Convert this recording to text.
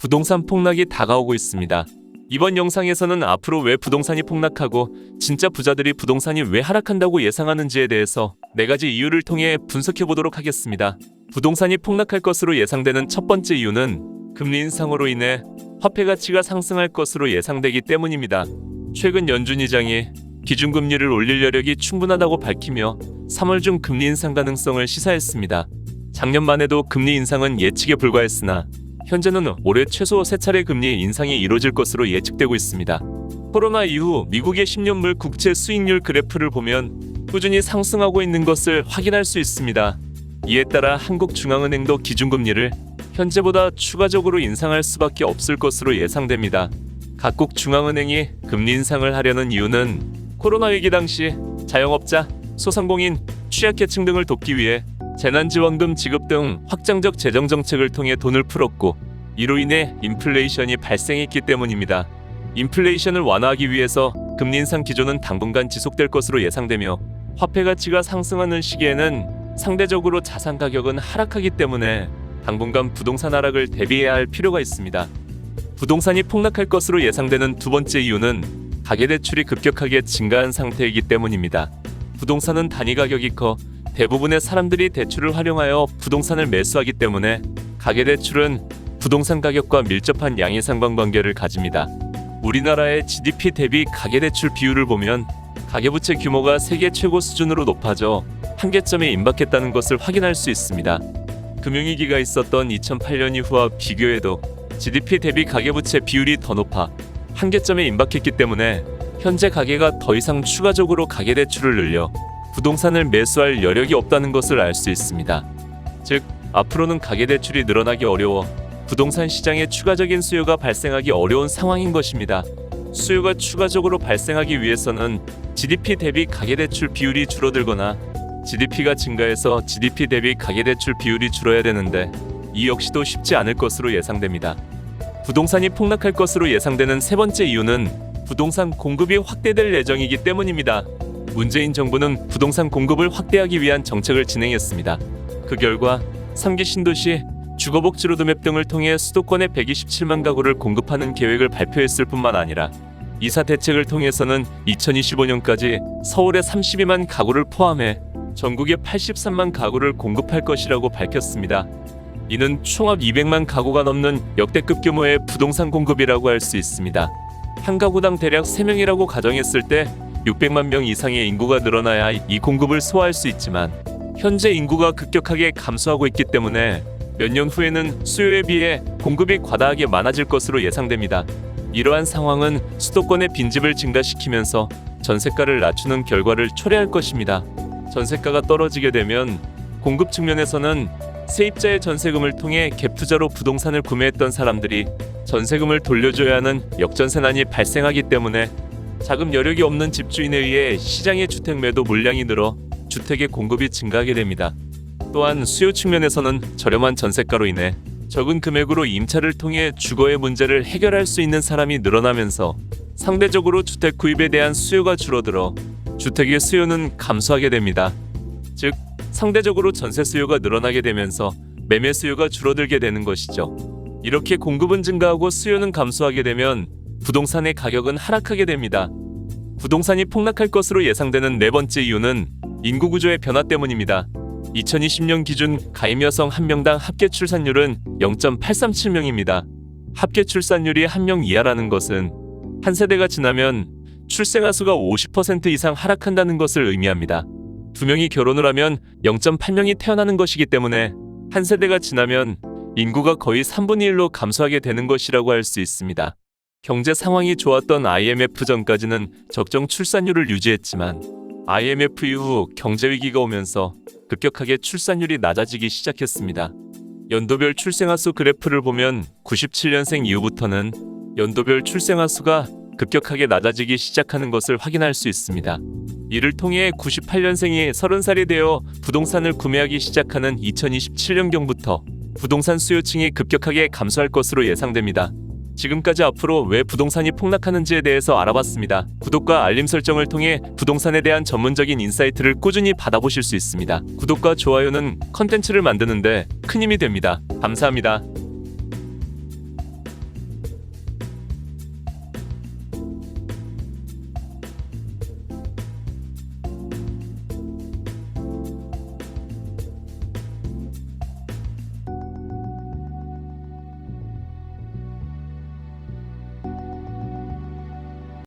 부동산 폭락이 다가오고 있습니다. 이번 영상에서는 앞으로 왜 부동산이 폭락하고 진짜 부자들이 부동산이 왜 하락한다고 예상하는지에 대해서 네 가지 이유를 통해 분석해 보도록 하겠습니다. 부동산이 폭락할 것으로 예상되는 첫 번째 이유는 금리 인상으로 인해 화폐 가치가 상승할 것으로 예상되기 때문입니다. 최근 연준 의장이 기준금리를 올릴 여력이 충분하다고 밝히며 3월 중 금리 인상 가능성을 시사했습니다. 작년만 해도 금리 인상은 예측에 불과했으나 현재는 올해 최소 세 차례 금리 인상이 이뤄질 것으로 예측되고 있습니다. 코로나 이후 미국의 10년물 국채 수익률 그래프를 보면 꾸준히 상승하고 있는 것을 확인할 수 있습니다. 이에 따라 한국중앙은행도 기준금리를 현재보다 추가적으로 인상할 수밖에 없을 것으로 예상됩니다. 각국 중앙은행이 금리 인상을 하려는 이유는 코로나 위기 당시 자영업자, 소상공인, 취약계층 등을 돕기 위해 재난지원금 지급 등 확장적 재정 정책을 통해 돈을 풀었고 이로 인해 인플레이션이 발생했기 때문입니다. 인플레이션을 완화하기 위해서 금리 인상 기조는 당분간 지속될 것으로 예상되며 화폐 가치가 상승하는 시기에는 상대적으로 자산 가격은 하락하기 때문에 당분간 부동산 하락을 대비해야 할 필요가 있습니다. 부동산이 폭락할 것으로 예상되는 두 번째 이유는 가계대출이 급격하게 증가한 상태이기 때문입니다. 부동산은 단위 가격이 커 대부분의 사람들이 대출을 활용하여 부동산을 매수하기 때문에 가계대출은 부동산 가격과 밀접한 양의 상관관계를 가집니다. 우리나라의 GDP 대비 가계대출 비율을 보면 가계부채 규모가 세계 최고 수준으로 높아져 한계점에 임박했다는 것을 확인할 수 있습니다. 금융위기가 있었던 2008년 이후와 비교해도 GDP 대비 가계부채 비율이 더 높아 한계점에 임박했기 때문에 현재 가계가 더 이상 추가적으로 가계대출을 늘려 부동산을 매수할 여력이 없다는 것을 알 수 있습니다. 즉, 앞으로는 가계대출이 늘어나기 어려워 부동산 시장에 추가적인 수요가 발생하기 어려운 상황인 것입니다. 수요가 추가적으로 발생하기 위해서는 GDP 대비 가계대출 비율이 줄어들거나 GDP가 증가해서 GDP 대비 가계대출 비율이 줄어야 되는데 이 역시도 쉽지 않을 것으로 예상됩니다. 부동산이 폭락할 것으로 예상되는 세 번째 이유는 부동산 공급이 확대될 예정이기 때문입니다. 문재인 정부는 부동산 공급을 확대하기 위한 정책을 진행했습니다. 그 결과 3기 신도시 주거복지 로드맵 등을 통해 수도권에 127만 가구를 공급하는 계획을 발표했을 뿐만 아니라 이사 대책을 통해서는 2025년까지 서울에 32만 가구를 포함해 전국에 83만 가구를 공급할 것이라고 밝혔습니다. 이는 총합 200만 가구가 넘는 역대급 규모의 부동산 공급이라고 할 수 있습니다. 한 가구당 대략 3명이라고 가정했을 때 600만 명 이상의 인구가 늘어나야 이 공급을 소화할 수 있지만 현재 인구가 급격하게 감소하고 있기 때문에 몇 년 후에는 수요에 비해 공급이 과다하게 많아질 것으로 예상됩니다. 이러한 상황은 수도권의 빈집을 증가시키면서 전세가를 낮추는 결과를 초래할 것입니다. 전세가가 떨어지게 되면 공급 측면에서는 세입자의 전세금을 통해 갭 투자로 부동산을 구매했던 사람들이 전세금을 돌려줘야 하는 역전세난이 발생하기 때문에 자금 여력이 없는 집주인에 의해 시장의 주택 매도 물량이 늘어 주택의 공급이 증가하게 됩니다. 또한 수요 측면에서는 저렴한 전세가로 인해 적은 금액으로 임차를 통해 주거의 문제를 해결할 수 있는 사람이 늘어나면서 상대적으로 주택 구입에 대한 수요가 줄어들어 주택의 수요는 감소하게 됩니다. 즉, 상대적으로 전세 수요가 늘어나게 되면서 매매 수요가 줄어들게 되는 것이죠. 이렇게 공급은 증가하고 수요는 감소하게 되면 부동산의 가격은 하락하게 됩니다. 부동산이 폭락할 것으로 예상되는 네 번째 이유는 인구 구조의 변화 때문입니다. 2020년 기준 가임 여성 한 명당 합계 출산율은 0.837명입니다. 합계 출산율이 한 명 이하라는 것은 한 세대가 지나면 출생아 수가 50% 이상 하락한다는 것을 의미합니다. 두 명이 결혼을 하면 0.8명이 태어나는 것이기 때문에 한 세대가 지나면 인구가 거의 3분의 1로 감소하게 되는 것이라고 할 수 있습니다. 경제 상황이 좋았던 IMF 전까지는 적정 출산율을 유지했지만 IMF 이후 경제 위기가 오면서 급격하게 출산율이 낮아지기 시작했습니다. 연도별 출생아 수 그래프를 보면 97년생 이후부터는 연도별 출생아 수가 급격하게 낮아지기 시작하는 것을 확인할 수 있습니다. 이를 통해 98년생이 30살이 되어 부동산을 구매하기 시작하는 2027년경부터 부동산 수요층이 급격하게 감소할 것으로 예상됩니다. 지금까지 앞으로 왜 부동산이 폭락하는지에 대해서 알아봤습니다. 구독과 알림 설정을 통해 부동산에 대한 전문적인 인사이트를 꾸준히 받아보실 수 있습니다. 구독과 좋아요는 컨텐츠를 만드는데 큰 힘이 됩니다. 감사합니다.